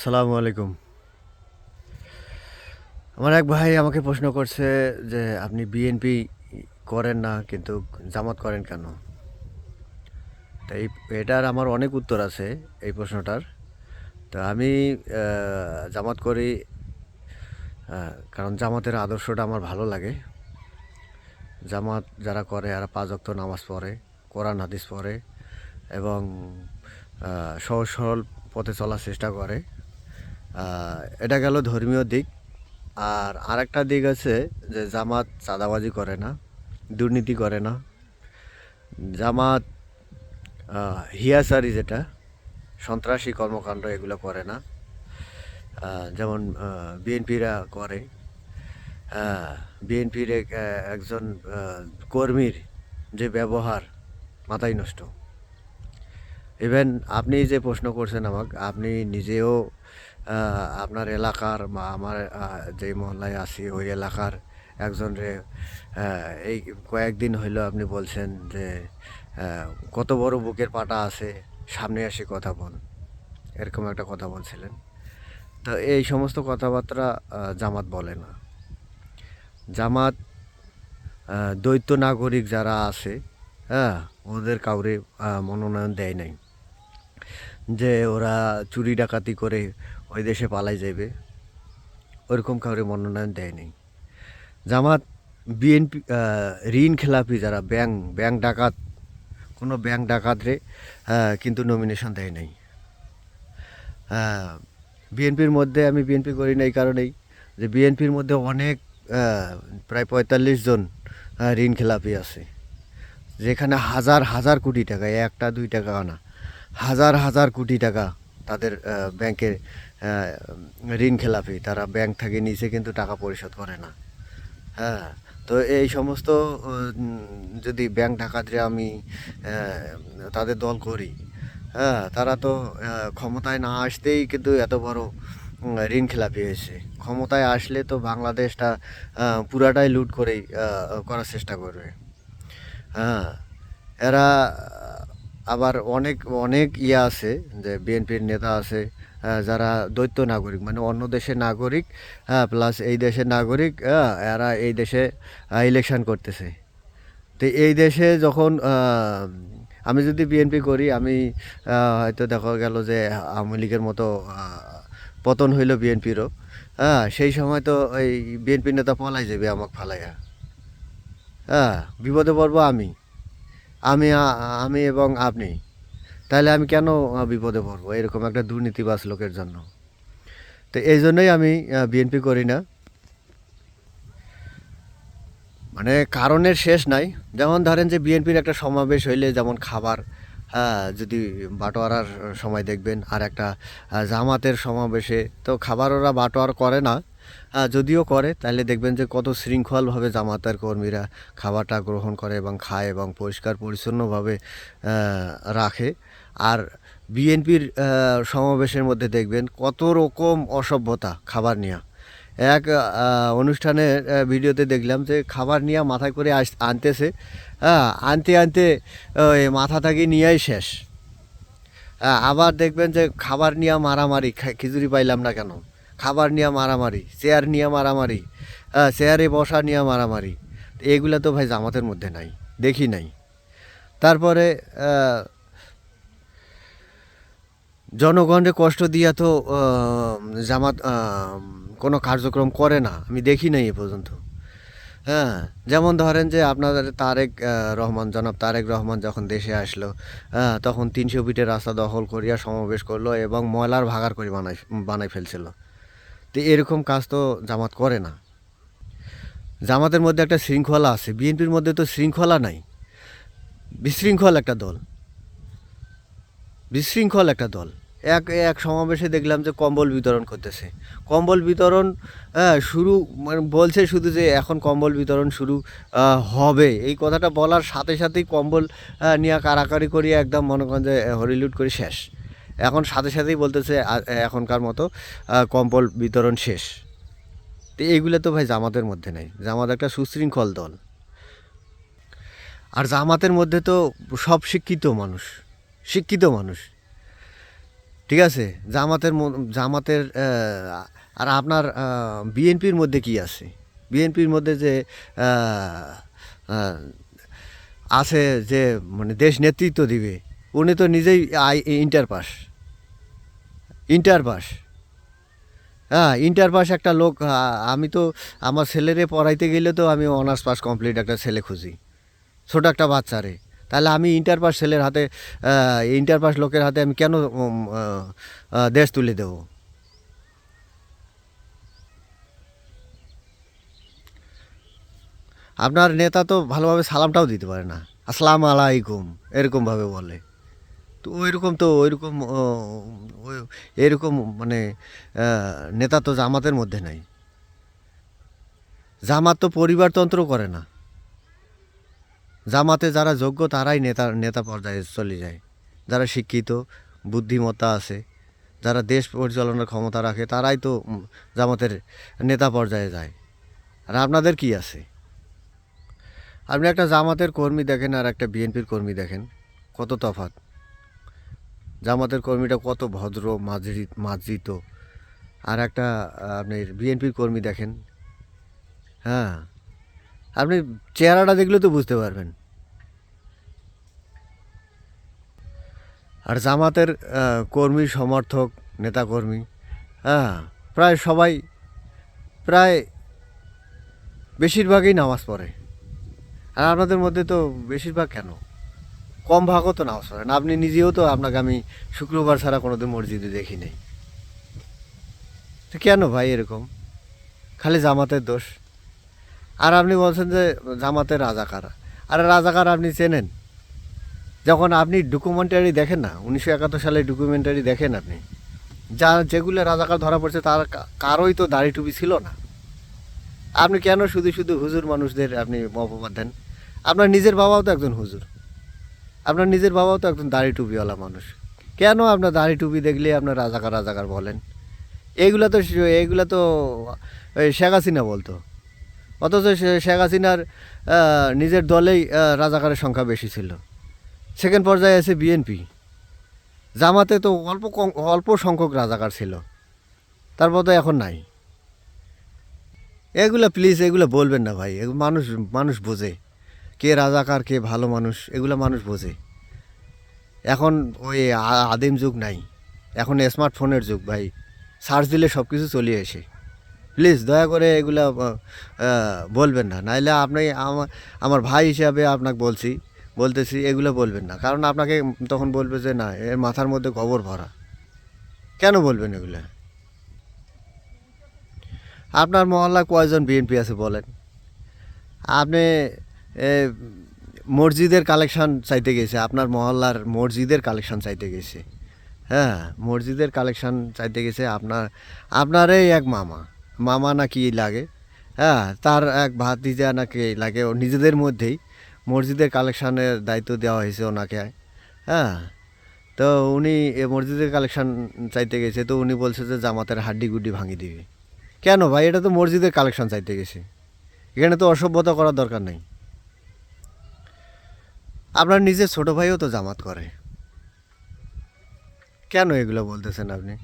আসসালামু আলাইকুম। আমার এক ভাই আমাকে প্রশ্ন করছে যে, আপনি বিএনপি করেন না, কিন্তু জামাত করেন কেন? তো এই, এটার আমার অনেক উত্তর আছে এই প্রশ্নটার। তো আমি জামাত করি কারণ জামাতের আদর্শটা আমার ভালো লাগে। জামাত যারা করে আর পাঁচ ওয়াক্ত নামাজ পড়ে, কোরআন, হাদিস পড়ে এবং সহজ সরল পথে চলার চেষ্টা করে। এটা গেল ধর্মীয় দিক। আর আরেকটা দিক আছে যে জামাত চাঁদাবাজি করে না, দুর্নীতি করে না। জামাত হিয়াসারি যেটা, সন্ত্রাসী কর্মকাণ্ড এগুলো করে না। যেমন বিএনপিরা করে। বিএনপির একজন কর্মীর যে ব্যবহার মাথায় নষ্ট। ইভেন আপনি যে প্রশ্ন করছেন আমাকে আপনি নিজেও আপনার এলাকার বা আমার আহ, যে মহল্লায় আছি ওই এলাকার একজন রে এই কয়েকদিন হইল আপনি বলছেন যে কত বড় বুকের পাটা আছে সামনে এসে কথা বল। এরকম একটা কথা বলছিলেন। তো এই সমস্ত কথাবার্তা জামাত বলে না। জামাত দ্বৈত নাগরিক যারা আছে হ্যাঁ ওদের কাউরে মনোনয়ন দেয় নাই। যে ওরা চুরি ডাকাতি করে ওই দেশে পালাই যাবে ওরকম কাউরে মনোনয়ন দেয় নাই। জামাত, বিএনপি ঋণ খেলাপি যারা, ব্যাংক ব্যাংক ডাকাত, কোনো ব্যাংক ডাকাতরে কিন্তু নমিনেশন দেয় নাই। বিএনপির মধ্যে আমি বিএনপি করি না এই কারণেই যে বিএনপির মধ্যে অনেক প্রায় পঁয়তাল্লিশ জন ঋণ খেলাপি আছে। যেখানে হাজার হাজার কোটি টাকা, একটা, দুই টাকা না হাজার হাজার কোটি টাকা তাদের ব্যাংকের ঋণ খেলাপি। তারা ব্যাংক থেকে নিচে কিন্তু টাকা পরিশোধ করে না। হ্যাঁ তো এই সমস্ত যদি ব্যাংক ডাকাতরে আমি তাদের দল করি হ্যাঁ তারা তো ক্ষমতায় না আসতেই কিন্তু এত বড় ঋণ খেলাপি হয়েছে। ক্ষমতায় আসলে তো বাংলাদেশটা পুরাটাই লুট করেই করার চেষ্টা করবে। হ্যাঁ এরা আবার অনেক অনেক ইয়ে আছে যে বিএনপির নেতা আছে যারা দ্বৈত নাগরিক মানে অন্য দেশের নাগরিক হ্যাঁ প্লাস এই দেশের নাগরিক হ্যাঁ, এরা এই দেশে ইলেকশন করতেছে। তো এই দেশে যখন আমি যদি বিএনপি করি আমি হয়তো দেখা গেল যে আওয়ামী লীগের মতো পতন হইল বিএনপিরও হ্যাঁ সেই সময় তো এই বিএনপির নেতা পলাই যাবে আমাকে ফালাইয়া। হ্যাঁ বিপদে পড়ব আমি। আমি আমি এবং আপনি। তাহলে আমি কেন বিপদে পড়ব? এরকম একটা দুর্নীতিবাজ লোকের জন্য। তো এই জন্যই আমি বিএনপি করি না। মানে কারণের শেষ নাই। যেমন ধরেন যে বিএনপির একটা সমাবেশ হইলে যেমন খাবার হ্যাঁ যদি বাটোয়ারার সময় দেখবেন, আর একটা জামাতের সমাবেশে, তো খাবার ওরা বাটোয়ার করে না। যদিও করে তাহলে দেখবেন যে কত শৃঙ্খলভাবে জামাতার কর্মীরা খাবারটা গ্রহণ করে এবং খায় এবং পরিষ্কার পরিচ্ছন্নভাবে রাখে। আর বিএনপির সমাবেশের মধ্যে দেখবেন কত রকম অসভ্যতা খাবার নিয়ে। এক আহ, অনুষ্ঠানের ভিডিওতে দেখলাম যে খাবার নিয়ে মাথায় করে আস আনতেছে হ্যাঁ আনতে আনতে ওই মাথা থেকে নিয়েই শেষ। আবার দেখবেন যে খাবার নিয়ে মারামারি খিচুড়ি পাইলাম না কেন? খাবার নিয়ে মারামারি চেয়ার নিয়ে মারামারি হ্যাঁ চেয়ারে বসা নিয়ে মারামারি এগুলো তো ভাই জামাতের মধ্যে নাই দেখি নাই। তারপরে আহ, জনগণকে কষ্ট দিয়া তো জামাত কোনো কার্যক্রম করে না আমি দেখি নাই এ পর্যন্ত। হ্যাঁ যেমন ধরেন যে আপনাদের তারেক রহমান জনাব তারেক রহমান যখন দেশে আসলো তখন তিনশো ফিটের রাস্তা দখল করিয়া সমাবেশ করল এবং ময়লার ভাগার করে বানাই বানাই ফেলছিল। তো এরকম কাজ তো জামাত করে না। জামাতের মধ্যে একটা শৃঙ্খলা আছে বিএনপির মধ্যে তো শৃঙ্খলা নাই। বিশৃঙ্খল একটা দল। বিশৃঙ্খল একটা দল। এক এক সমাবেশে দেখলাম যে কম্বল বিতরণ করতেছে। কম্বল বিতরণ হ্যাঁ, শুরু মানে বলছে শুধু যে এখন কম্বল বিতরণ শুরু হবে। এই কথাটা বলার সাথে সাথেই কম্বল নিয়ে কারাকারি করিয়ে একদম মনে করেন যে হরিলুট করে শেষ। এখন সাথে সাথেই বলতেছে এখনকার মতো কম্বল বিতরণ শেষ। তো এইগুলো তো ভাই জামাতের মধ্যে নেই। জামাত একটা সুশৃঙ্খল দল। আর জামাতের মধ্যে তো সব শিক্ষিত মানুষ শিক্ষিত মানুষ। ঠিক আছে? জামাতের জামাতের আর আপনার বিএনপির মধ্যে কি আছে? বিএনপির মধ্যে যে আছে যে মানে দেশ নেতৃত্ব দিবে, উনি তো নিজেই আই ইন্টার পাস ইন্টার পাস হ্যাঁ ইন্টার পাস একটা লোক আমি তো আমার ছেলেরে পড়াইতে গেলে তো আমি অনার্স পাস কমপ্লিট একটা ছেলে খুঁজি। ছোট একটা বাচ্চারে। তাহলে আমি ইন্টার পাস ছেলের হাতে ইন্টার পাস লোকের হাতে আমি কেন দেশ তুলে দেব? আপনার নেতা তো ভালোভাবে সালামটাও দিতে পারে না। আসসালাম আলাইকুম, এরকমভাবে বলে। তো ওইরকম তো ওইরকম এরকম মানে নেতা তো জামাতের মধ্যে নাই। জামাত তো পরিবারতন্ত্র করে না। জামাতে যারা যোগ্য তারাই নেতা নেতা পর্যায়ে চলে যায়। যারা শিক্ষিত, বুদ্ধিমত্তা আছে, যারা দেশ পরিচালনার ক্ষমতা রাখে, তারাই তো জামাতের নেতা পর্যায়ে যায়। আর আপনাদের কি আছে? আপনি একটা জামাতের কর্মী দেখেন আর একটা বিএনপির কর্মী দেখেন, কত তফাৎ। জামাতের কর্মীটা কত ভদ্র মার্জিত মার্জিত। আর একটা আহ, আপনি বিএনপির কর্মী দেখেন। হ্যাঁ। আপনি চেহারাটা দেখলে তো বুঝতে পারবেন। আর জামাতের কর্মী সমর্থক নেতাকর্মী হ্যাঁ প্রায় সবাই প্রায় বেশিরভাগই নামাজ পড়ে। আর আপনাদের মধ্যে তো বেশিরভাগ কেন? কম ভাগও তো নামাজ পড়েন আপনি নিজেও তো আপনাকে আমি শুক্রবার ছাড়া কোনোদিন মসজিদে দেখি নাই তো কেন ভাই এরকম? খালি জামাতের দোষ। আর আপনি বলছেন যে জামাতের রাজাকার। আর রাজাকার আপনি চেনেন? যখন আপনি ডকুমেন্টারি দেখেন না, উনিশশো একাত্তর সালে ডকুমেন্টারি দেখেন আপনি, যা যেগুলো রাজাকার ধরা পড়ছে তার কারোই তো দাড়ি টুপি ছিল না। আপনি কেন শুধু শুধু হুজুর মানুষদের আপনি অপবাদ দেন? আপনার নিজের বাবাও তো একজন হুজুর। আপনার নিজের বাবাও তো একজন দাড়ি টুপিওয়ালা মানুষ। কেন আপনার দাড়ি টুপি দেখলে আপনার রাজাকার রাজাকার বলেন? এইগুলা তো এইগুলা তো শেখ হাসিনা বলতো। অথচ শেখ হাসিনার নিজের দলেই রাজাকারের সংখ্যা বেশি ছিল। সেকেন্ড পর্যায়ে আছে বিএনপি। জামাতে তো অল্প অল্প সংখ্যক রাজাকার ছিল। তারপর তো এখন নাই। এগুলা প্লিজ এগুলো বলবেন না ভাই। মানুষ মানুষ বোঝে। কে রাজাকার, কে ভালো মানুষ, এগুলো মানুষ বোঝে। এখন ওই আদিম যুগ নাই। এখন স্মার্টফোনের যুগ, ভাই। সার্চ দিলে সব কিছু চলে আসে। প্লিজ দয়া করে এগুলা বলবেন না। নাইলে আপনি আমার আমার ভাই হিসাবে আপনাকে বলছি, বলতেছি, এগুলো বলবেন না। কারণ আপনাকে তখন বলবে যে, না, এর মাথার মধ্যে গোবর ভরা। কেন বলবেন এগুলো? আপনার মহল্লা কয়জন বিএনপি আছে বলেন? আপনি মসজিদের কালেকশন চাইতে গেছে, আপনার মহল্লার মসজিদের কালেকশন চাইতে গেছে। হ্যাঁ মসজিদের কালেকশন চাইতে গেছে আপনার আপনারই এক মামা মামা না কি লাগে হ্যাঁ তার এক ভাতিজা নাকি লাগে, ও নিজেদের মধ্যেই মসজিদের কালেকশনের দায়িত্ব দেওয়া হয়েছে ওনাকে হ্যাঁ। তো উনি এ মসজিদের কালেকশন চাইতে গেছে, তো উনি বলছে যে জামাতের হাড্ডি গুড্ডি ভাঙি দিবে। কেন ভাই? এটা তো মসজিদের কালেকশন চাইতে গেছে। এখানে তো অসভ্যতা করার দরকার নেই। আপনার নিজের ছোট ভাইও তো জামাত করে। কেন এগুলো বলতেছেন আপনি?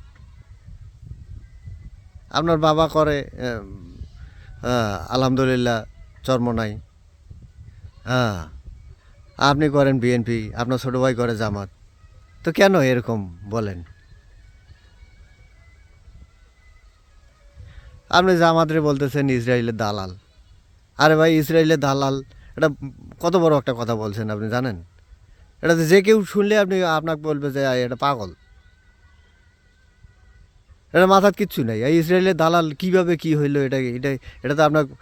আপনার বাবা করে আলহামদুলিল্লাহ, চর্ম নাই। হ্যাঁ আপনি করেন বিএনপি আপনার ছোট ভাই করে জামাত। তো কেন এরকম বলেন? আপনি জামাতরে বলতেছেন ইসরায়েলের দালাল। আরে ভাই ইসরায়েলের দালাল এটা কত বড় একটা কথা বলছেন আপনি, জানেন? এটা যে কেউ শুনলে আপনি আপনাকে বলবে যে এটা পাগল। এটা মাথার কিচ্ছু নেই। এই ইসরায়েলের দালাল কীভাবে কি হইল, এটা এটা এটা তো আপনাকে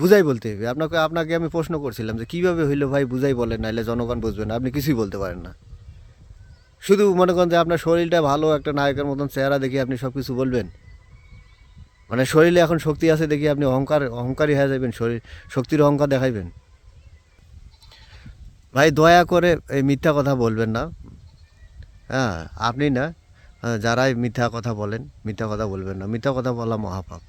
বুঝাই বলতে হবে। আপনাকে আপনাকে আমি প্রশ্ন করছিলাম যে, কীভাবে হইল ভাই, বুঝাই বলেন নাহলে জনগণ বুঝবে না। আপনি কিছুই বলতে পারেন না। শুধু মনে করেন যে, আপনার শরীরটা ভালো, একটা নায়কের মতন চেহারা দেখে আপনি সব কিছু বলবেন। মানে শরীরে এখন শক্তি আছে দেখি আপনি অহংকার অহংকারী হয়ে যাবেন শরীর শক্তির অহংকার দেখাইবেন। ভাই দয়া করে এই মিথ্যা কথা বলবেন না। হ্যাঁ আপনি না হ্যাঁ, যারাই মিথ্যা কথা বলেন মিথ্যা কথা বলবেন না। মিথ্যা কথা বলা মহাপাপ।